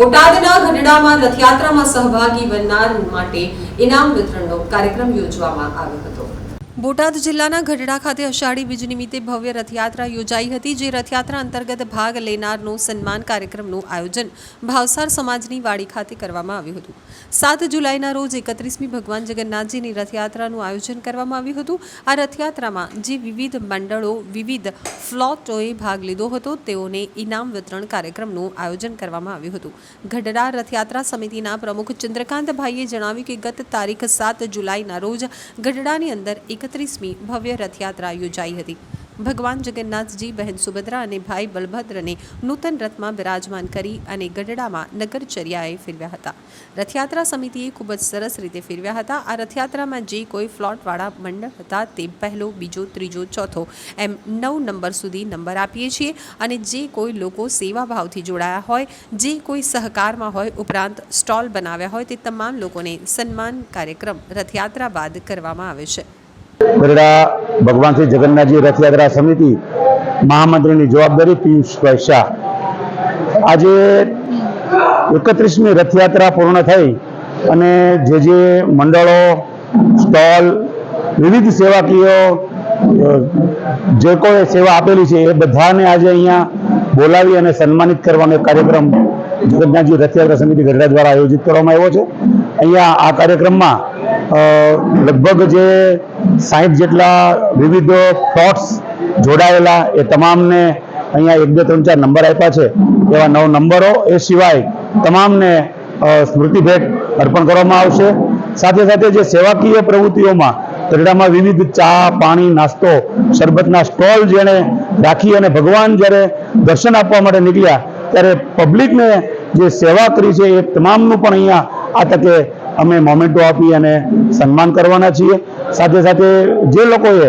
બોટાદના ગઢડામાં રથયાત્રામાં સહભાગી બનનાર માટે ઇનામ વિતરણનો કાર્યક્રમ યોજવામાં આવ્યો હતો. બોટાદ જિલ્લાના ગઢડા ખાતે અષાઢી બીજ નિમિત્તે ભવ્ય રથયાત્રા યોજાઈ હતી, જે રથયાત્રા અંતર્ગત ભાગ લેનારનું સન્માન કાર્યક્રમનું આયોજન ભાવસાર સમાજની વાડી ખાતે કરવામાં આવ્યું હતું. સાત જુલાઈના રોજ એકત્રીસમી ભગવાન જગન્નાથજીની રથયાત્રાનું આયોજન કરવામાં આવ્યું હતું. આ રથયાત્રામાં જે વિવિધ મંડળો, વિવિધ ફ્લોટોએ ભાગ લીધો હતો, તેઓને ઇનામ વિતરણ કાર્યક્રમનું આયોજન કરવામાં આવ્યું હતું. ગઢડા રથયાત્રા સમિતિના પ્રમુખ ચંદ્રકાંતભાઈએ જણાવ્યું કે ગત તારીખ સાત જુલાઈના રોજ ગઢડાની અંદર એકત્રીસમી ભવ્ય રથયાત્રા યોજાઈ હતી. ભગવાન જગન્નાથજી, બહેન સુભદ્રા અને ભાઈ બલભદ્રને નૂતન રથમાં બિરાજમાન કરી અને ગઢડામાં નગરચર્યાએ ફેરવ્યા હતા. રથયાત્રા સમિતિએ ખૂબ જ સરસ રીતે ફેરવ્યા હતા. આ રથયાત્રામાં જે કોઈ ફ્લોટવાળા મંડળ હતા તે પહેલો, બીજો, ત્રીજો, ચોથો એમ નવ નંબર સુધી નંબર આપીએ છીએ અને જે કોઈ લોકો સેવાભાવથી જોડાયા હોય, જે કોઈ સહકારમાં હોય, ઉપરાંત સ્ટોલ બનાવ્યા હોય તે તમામ લોકોને સન્માન કાર્યક્રમ રથયાત્રા બાદ કરવામાં આવે છે. ગરડા ભગવાન શ્રી જગન્નાથજી રથયાત્રા સમિતિ મહામંત્રીની જવાબદારી પિયુષભાઈ શાહ. આજે એકત્રીસમી રથયાત્રા પૂર્ણ થઈ અને જે જે મંડળો, સ્ટોલ, વિવિધ સેવાકીય જે કોઈ સેવા આપેલી છે એ બધાને આજે અહીંયા બોલાવી અને સન્માનિત કરવાનો કાર્યક્રમ જગન્નાથજી રથયાત્રા સમિતિ ગઢડા દ્વારા આયોજિત કરવામાં આવ્યો છે. અહીંયા આ કાર્યક્રમમાં લગભગ જે સાહીઠ જેટલા વિવિધ પ્લોટ્સ જોડાયેલા એ તમામને અહીંયા એક, બે, ત્રણ, ચાર નંબર આપ્યા છે. એવા નવ નંબરો એ સિવાય તમામને સ્મૃતિ ભેટ અર્પણ કરવામાં આવશે. સાથે સાથે જે સેવાકીય પ્રવૃત્તિઓમાં તરડામાં વિવિધ ચા, પાણી, નાસ્તો, શરબતના સ્ટોલ જેણે રાખી અને ભગવાન જ્યારે દર્શન આપવા માટે નીકળ્યા, ત્યારે પબ્લિકને જે સેવા કરી છે એ તમામનું પણ અહીંયા આ તકે અમે મોમેન્ટો આપી અને સન્માન કરવાના છીએ. સાથે સાથે જે લોકોએ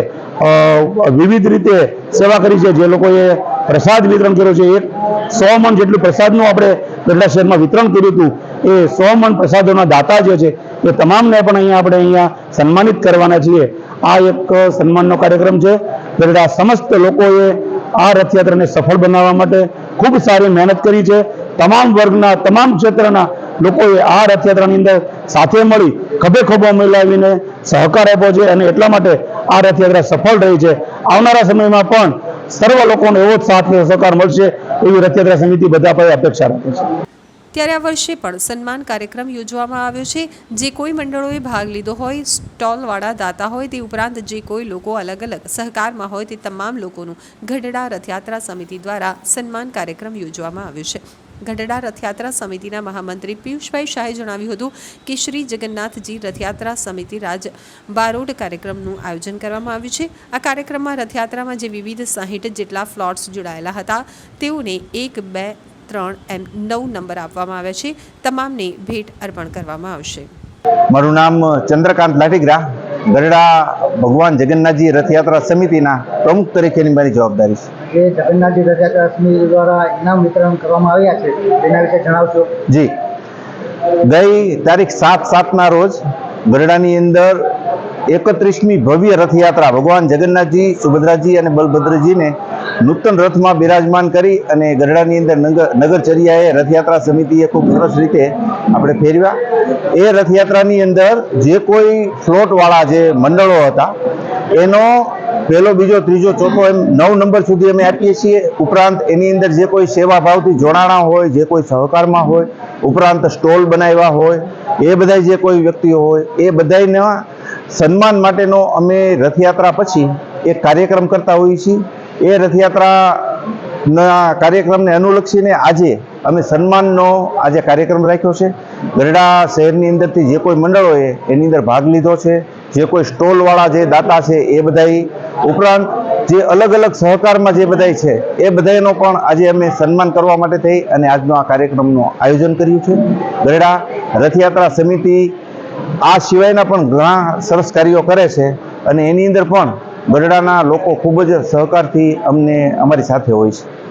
વિવિધ રીતે સેવા કરી છે, જે લોકોએ પ્રસાદ વિતરણ કર્યો છે, એક સો મણ જેટલું પ્રસાદનું આપણે કેટલા શહેરમાં વિતરણ કર્યું હતું. એ સો મણ પ્રસાદોના દાતા જે છે, એ તમામને પણ અહીંયા આપણે અહીંયા સન્માનિત કરવાના છીએ. આ એક સન્માનનો કાર્યક્રમ છે. આ સમસ્ત લોકોએ આ રથયાત્રાને સફળ બનાવવા માટે ખૂબ સારી મહેનત કરી છે. તમામ વર્ગના, તમામ ક્ષેત્રના લોકોએ આ રથયાત્રાની અંદર સાથે મળી ખભે ખભો મિલાવીને સહકાર આપ્યો છે અને એટલા માટે આ રથયાત્રા સફળ રહી છે. આવનારા સમયમાં પણ સર્વ લોકોનો એવો જ સાથ સહકાર મળશે એવી રથયાત્રા સમિતિ બધા પાસે અપેક્ષા રાખે છે. ત્યારે આ વર્ષે પણ સન્માન કાર્યક્રમ યોજવામાં આવ્યો છે. જે કોઈ મંડળોએ ભાગ લીધો હોય, સ્ટોલવાળા દાતા હોય તે ઉપરાંત જે કોઈ લોકો અલગ અલગ સહકારમાં હોય તે તમામ લોકોનું ગઢડા રથયાત્રા સમિતિ દ્વારા સન્માન કાર્યક્રમ યોજવામાં આવ્યો છે. ગઢડા રથયાત્રા સમિતિના મહામંત્રી પિયુષભાઈ શાહે જણાવ્યું હતું કે શ્રી જગન્નાથજી રથયાત્રા સમિતિ રાજ બારોડ કાર્યક્રમનું આયોજન કરવામાં આવ્યું છે. આ કાર્યક્રમમાં રથયાત્રામાં જે વિવિધ સાહીઠ જેટલા ફ્લોટ્સ જોડાયેલા હતા, તેઓને એક, બે, ત્રણ એમ નવ નંબર આપવામાં આવ્યા છે. તમામને ભેટ અર્પણ કરવામાં આવશે. મારું નામ ચંદ્રકાંત લાઠીગ્રા ગરડા ભગવાન જગન્નાથજી રથયાત્રા સમિતિના પ્રમુખ તરીકેની મારી જવાબદારી છે. જે જગન્નાથજી રથયાત્રા દ્વારા ઇનામ વિતરણ કરવામાં આવ્યા છે. તેના વિશે જણાવશો? જી. ગઈ તારીખ સાત સાતના રોજ ગરડાની અંદર એકત્રીસમી ભવ્ય રથયાત્રા ભગવાન જગન્નાથજી, સુભદ્રાજી અને બલભદ્રજીને નૂતન રથમાં બિરાજમાન કરી અને ગરડાની અંદર નગર નગરચર્યાએ રથયાત્રા સમિતિએ ખૂબ સરસ રીતે આપણે ફેરવ્યા. એ રથયાત્રાની અંદર જે કોઈ ફ્લોટવાળા જે મંડળો હતા, એનો પહેલો, બીજો, ત્રીજો, ચોથો એમ નવ નંબર સુધી અમે આપીએ છીએ. ઉપરાંત એની અંદર જે કોઈ સેવાભાવથી જોડાણા હોય, જે કોઈ સહકારમાં હોય, ઉપરાંત સ્ટોલ બનાવ્યા હોય, એ બધા જે કોઈ વ્યક્તિઓ હોય, એ બધાના સન્માન માટેનો અમે રથયાત્રા પછી એક કાર્યક્રમ કરતા હોઈએ છીએ. એ રથયાત્રાના કાર્યક્રમને અનુલક્ષીને આજે અમે સન્માનનો આજે કાર્યક્રમ રાખ્યો છે. ગરડા શહેરની અંદરથી જે કોઈ મંડળોએ એની અંદર ભાગ લીધો છે, જે કોઈ સ્ટોલવાળા જે દાતા છે એ બધાય ઉપરાંત જે અલગ અલગ સહકારમાં જે બધાય છે એ બધાયનો પણ આજે અમે સન્માન કરવા માટે થઈ અને આજનો આ કાર્યક્રમનું આયોજન કર્યું છે. ગરડા રથયાત્રા સમિતિ આ સિવાયના પણ ઘણા સરસ કાર્યો કરે છે અને એની અંદર પણ ગરડાના લોકો ખૂબ જ સહકારથી અમને અમારી સાથે હોય છે.